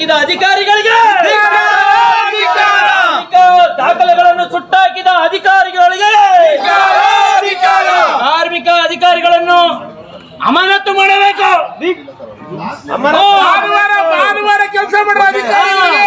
ಸುಟ್ಟಾಕಿದ ಅಧಿಕಾರಿಗಳಿಗೆ ದಾಖಲೆಗಳನ್ನು ಸುಟ್ಟಾಕಿದ ಅಧಿಕಾರಿಗಳಿಗೆ ಕಾರ್ಮಿಕ ಅಧಿಕಾರಿಗಳನ್ನು ಅಮಾನತು ಮಾಡಬೇಕು ಭಾನುವಾರ ಭಾನುವಾರ ಕೆಲಸ ಮಾಡುವ ಅಧಿಕಾರಿಗಳಿಗೆ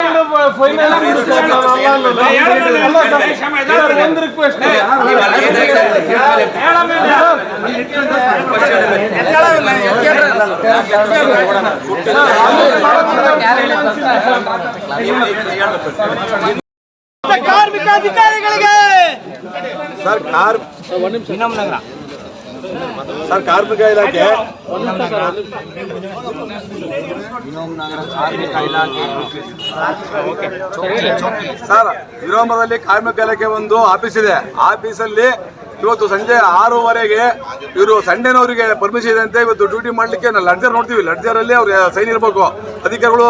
ಅದಕ್ಕೆ ಆಯ್ಕೆ ಕೊಡ್ತಾರೆ ಸರ್, ಈಗಲೇ ಕೊಡಿ ಸರ್. ಈಗಲೇ ಬೇಕು. ಈಗಲೇ ಕೊಡ್ಬೇಕು. ಮೂವತ್ತೆರಡು ಸರ್, ನೀವು ಗಂಟೆ ನಮಗೆ ಒಳಗೆ ಅಧಿಕಾರಿಗಳಿಗೆ ಅಧಿಕಾರಿಗಳಿಗೆ ಅದಕ್ಕೆ ದಾಖಲೆ ಬೇಕು. ಸರ್, ನಮ್ಮ ಕೆಲಸಗಳು ಅಧಿಕಾರಿಗಳಿಗೆ ಒಂದು ರಿಕ್ವೆಸ್ಟ್ ಕಾರ್ಮಿಕ ಅಧಿಕಾರಿಗಳಿಗೆ ಸರ್ ಕಾರ್ ಸರ್ ಕಾರ್ಮಿಕ ಇಲಾಖೆ. ಸರ್ ವಿರೋಮದಲ್ಲಿ ಕಾರ್ಮಿಕ ಇಲಾಖೆ ಒಂದು ಆಫೀಸ್ ಇದೆ. ಆಫೀಸಲ್ಲಿ ಇವತ್ತು ಸಂಜೆ ಆರೂವರೆಗೆ ಇವರು ಸಂಡೇನವರಿಗೆ ಪರ್ಮಿಷನ್ ಇದೆ ಅಂತ ಇವತ್ತು ಡ್ಯೂಟಿ ಮಾಡಲಿಕ್ಕೆ ನಾವು ಲಡ್ಜರ್ ನೋಡ್ತೀವಿ. ಲಡ್ಜರ್ ಅಲ್ಲಿ ಅವ್ರ ಸೈನ್ ಇರಬೇಕು. ಅಧಿಕಾರಿಗಳು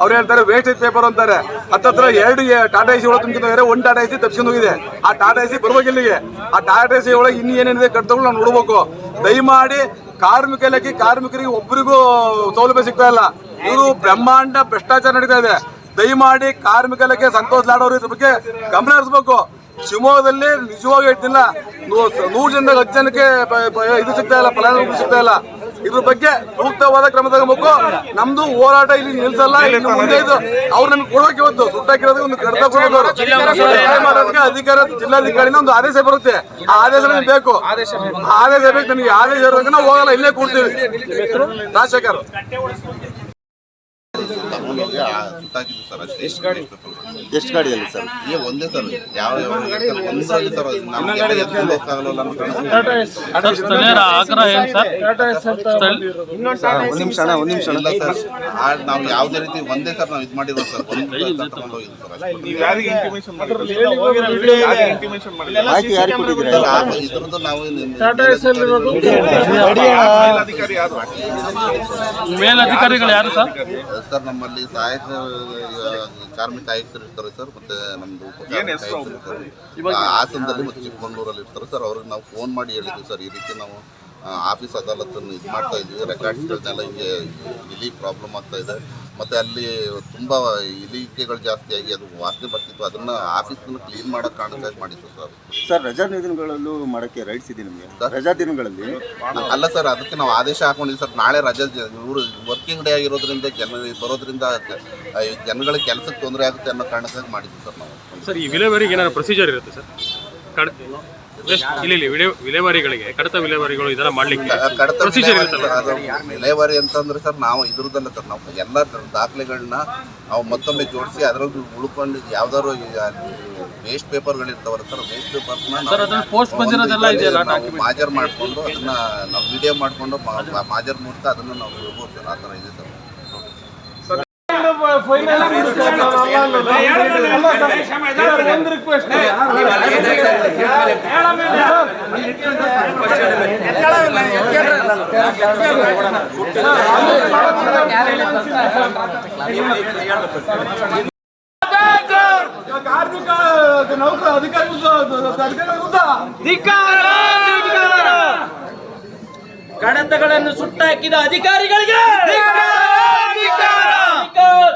ಅವ್ರು ಹೇಳ್ತಾರೆ ವೇಸ್ಟೇಜ್ ಪೇಪರ್ ಅಂತಾರೆ. ಹತ್ತತ್ರ ಎರಡು ಟಾಟಾ ಎಸಿ ಒಳಗೆ ತುಂಬಿದ್ದಾರೆ ಒಂದು ಟಾಟಾ ಎಸಿ ತಪ್ಪಿಸ್ಕೊಂಡು ಹೋಗಿದೆ. ಆ ಟಾಟಾ ಎಸಿ ಬರ್ಬೇಕು ಇಲ್ಲಿಗೆ. ಆ ಟಾಟಾ ಎಸಿ ಒಳಗೆ ಇನ್ನು ಏನೇನಿದೆ ಕರ್ತವ್ಗಳು ನಾವು ನೋಡ್ಬೇಕು. ದಯಮಾಡಿ ಕಾರ್ಮಿಕ ಇಲಾಖೆ ಕಾರ್ಮಿಕರಿಗೆ ಒಬ್ಬರಿಗೂ ಸೌಲಭ್ಯ ಸಿಗ್ತಾ ಇಲ್ಲ. ಇವರು ಬ್ರಹ್ಮಾಂಡ ಭ್ರಷ್ಟಾಚಾರ ನಡೀತಾ ಇದೆ. ದಯಮಾಡಿ ಕಾರ್ಮಿಕ ಇಲಾಖೆ ಸಂತೋಷ್ ಲಾಡ್ ಅವರು ಇದ್ರ ಬಗ್ಗೆ ಗಮನ ಹರಿಸ್ಬೇಕು. ಶಿವಮೊಗ್ಗದಲ್ಲಿ ನಿಜವಾಗಿ ಹೇಳ್ತಿಲ್ಲ. ನೂರು ಜನ ಹತ್ತು ಜನಕ್ಕೆ ಇದು ಸಿಗ್ತಾ ಇಲ್ಲ ಫಲಾನುಭವಿ ಸಿಗ್ತಾ ಇಲ್ಲ. ಇದ್ರ ಬಗ್ಗೆ ಸೂಕ್ತವಾದ ಕ್ರಮ ತಗೋಬೇಕು. ನಮ್ದು ಹೋರಾಟ ಇಲ್ಲಿ ನಿಲ್ಸಲ್ಲ ಇಲ್ಲಿ ಮುಂದೆ ಇದು ಅವ್ರು ನಮ್ಗೆ ಕೊಡೋಕೆ ಇವತ್ತು. ಸುಟ್ಟಾಕಿರೋದು ಒಂದು ಕಡತ ಕೊಡೋದು. ಅಧಿಕಾರ ಜಿಲ್ಲಾಧಿಕಾರಿನ ಒಂದು ಆದೇಶ ಬರುತ್ತೆ. ಆ ಆದೇಶ ನಮ್ಗೆ ಬೇಕು. ಆದೇಶ ಬೇಕು. ನಮಗೆ. ಆದೇಶ ಇರೋದಕ್ಕೆ ನಾವು ಹೋಗಲ್ಲ ಇಲ್ಲೇ ಕೂಡ್ತೀವಿ ರಾಜಶೇಖರ್. ಎಷ್ಟು ಗಾಡಿ ಎಷ್ಟು ಗಾಡಿ ಎಷ್ಟು ಗಾಡಿಯಲ್ಲಿ ಸರ್ ಏ ಒಂದೇ ಸರ್ ಯಾವ ಯಾವ ಒಂದೇ ಸರ್ ಸರ್ ನಮ್ಗೆ ಎತ್ಕೊಂಡು ಹೋಗಕ್ಕಾಗಲ್ಲ ಅನ್ನೋ ಕಾರಣ ಸ್ಥಳೀಯರ ಆಗ್ರಹ ಏನು ಸರ್ ಒಂದು ನಿಮಿಷ ಅಣ್ಣ ಒಂದು ನಿಮಿಷ ಇಲ್ಲ ಸರ್ ಆ ನಾವು ಯಾವುದೇ ರೀತಿ ಒಂದೇ ಸರ್ ನಾವು ಇದು ಮಾಡಿರೋ ಸರ್ ಒಂದು ತಗೊಂಡು ಹೋಗಿದ್ದು ಸರ್ ಅಷ್ಟೇ. ಮಾಹಿತಿ ಯಾರಿಗೆ ಕೊಟ್ಟಿದ್ದೀರಾ ಸರ್, ಆ- ಇದ್ರದ್ದು ನಾವು ಮೇಲಧಿಕಾರಿಗಳು ಯಾರು ಸರ್ ಸರ್ ನಮ್ಮಲ್ಲಿ ಸಹಾಯಕ ಕಾರ್ಮಿಕ ಆಯುಕ್ತರು ಇರ್ತಾರೆ ಸರ್ ಮತ್ತೆ ನಮ್ದು ಹಾಸನದಲ್ಲಿ ಮತ್ತೆ ಚಿಕ್ಕಮಂಗ್ಳೂರಲ್ಲಿ ಇರ್ತಾರೆ ಸರ್ ಅವ್ರಿಗೆ ನಾವು ಫೋನ್ ಮಾಡಿ ಹೇಳಿದ್ವಿ ಸರ್ ಈ ರೀತಿ ನಾವು ಆಫೀಸ್ ಅದಾಲತ್ತನ್ನು ಇದು ಮಾಡ್ತಾ ಇದ್ವಿ ರೆಕಾರ್ಡ್ಸ್ಗಳನ್ನೆಲ್ಲ ಹಿಂಗೆ ಇಲಿ ಪ್ರಾಬ್ಲಮ್ ಆಗ್ತಾ ಇದೆ. ಮತ್ತೆ ಅಲ್ಲಿ ತುಂಬಾ ಇಲಿಕೆಗಳು ಜಾಸ್ತಿಯಾಗಿ ಆಗಿ ಅದು ವಾಸನೆ ಬರ್ತಿತ್ತು. ಅದನ್ನ ಆಫೀಸನ್ನು ಕ್ಲೀನ್ ಮಾಡಕ್ ಕಾರಣಕ್ಕಾಗಿ ಮಾಡಿತ್ತು ಸರ್. ಸರ್ ರಜಾ ದಿನಗಳಲ್ಲೂ ಮಾಡಕ್ಕೆ ರೈಟ್ಸ್ ಇದೆ ನಿಮಗೆ? ರಜಾ ದಿನಗಳಲ್ಲಿ? ಅಲ್ಲ ಸರ್ ಅದಕ್ಕೆ ನಾವು ಆದೇಶ ಹಾಕೊಂಡಿದ್ವಿ ಸರ್. ನಾಳೆ ರಜಾ ಇವರು ವರ್ಕಿಂಗ್ ಡೇ ಆಗಿರೋದ್ರಿಂದ ಜನ ಬರೋದ್ರಿಂದ ಜನಗಳಿಗೆ ಕೆಲಸಕ್ಕೆ ತೊಂದರೆ ಆಗುತ್ತೆ ಅನ್ನೋ ಕಾರಣಕ್ಕಾಗಿ ಮಾಡಿದ್ವಿ ಸರ್ ನಾವು. ಸರ್ ಈ ವಿಲೇವರಿಗೆ ಏನಾದ್ರು ಪ್ರೊಸೀಜರ್ ಇರುತ್ತೆ ಸರ್? ಕಡ ಇಲ್ಲಿ ಇಲ್ಲಿ ವಿಲೇ ವಿಲೇವಾರಿಗಳಿಗೆ ಕಡತ ವಿಲೇವಾರಿಗಳು ಇದೆಲ್ಲ ಮಾಡ್ಲಿಕ್ಕೆ ಕಡತ ಪ್ರೊಸೀಜರ್ ವಿಲೇವಾರಿ ಇರುತ್ತಲ್ಲ ಅದು ವಿಲೇವಾರಿ ಅಂತಂದ್ರೆ ಸರ್ ನಾವು ಇದ್ರದ್ದಲ್ಲ ಸರ್ ನಾವು ಎಲ್ಲ ದಾಖಲೆಗಳನ್ನ ನಾವು ಮತ್ತೊಮ್ಮೆ ಜೋಡಿಸಿ ಅದರಲ್ಲಿ ಉಳ್ಕೊಂಡು ಯಾವ್ದಾದ್ರು ವೇಸ್ಟ್ ಪೇಪರ್ಗಳಿರ್ತಾವಲ್ಲ ಸರ್ ವೇಸ್ಟ್ ಪೇಪರ್ post ಬಂದಿರೋದೆಲ್ಲ ಇದೆಯಲ್ಲ? ಮಾಜರ್ ಮಾಡಿಕೊಂಡು ಅದನ್ನ ನಾವು ವಿಡಿಯೋ ಮಾಡಿಕೊಂಡು ಮಾಜರ್ ಮೂಲಕ ಅದನ್ನ ನಾವು ಇಡ್ಬೋದು ಸರ್ ಆ ಥರ ಇದೆ ಸರ್ ಒಂದು ರಿಕ್ವೆಸ್ಟ್ ಕಾರ್ಮಿಕ ನೌಕರ ಅಧಿಕಾರಿಗಳು. ಕಡತಗಳನ್ನು ಸುಟ್ಟಾಕಿದ ಅಧಿಕಾರಿಗಳಿಗೆ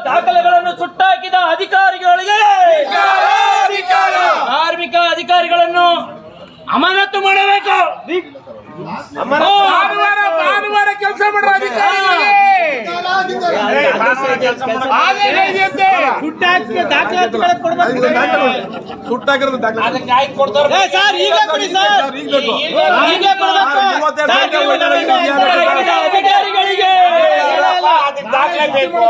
ದಾಖಲೆಗಳನ್ನು ಸುಟ್ಟಾಕಿದ ಅಧಿಕಾರಿಗಳಿಗೆ ಕಾರ್ಮಿಕ ಅಧಿಕಾರಿಗಳನ್ನು ಅಮಾನತು ಮಾಡಬೇಕು. ಭಾನುವಾರ ಭಾನುವಾರ ಕೆಲಸ ಮಾಡುವ. ಸುಟ್ಟಾಗಿರೋದು ಅಧಿಕಾರಿಗಳಿಗೆ. ದಾಖಲೆ ಬೇಕು.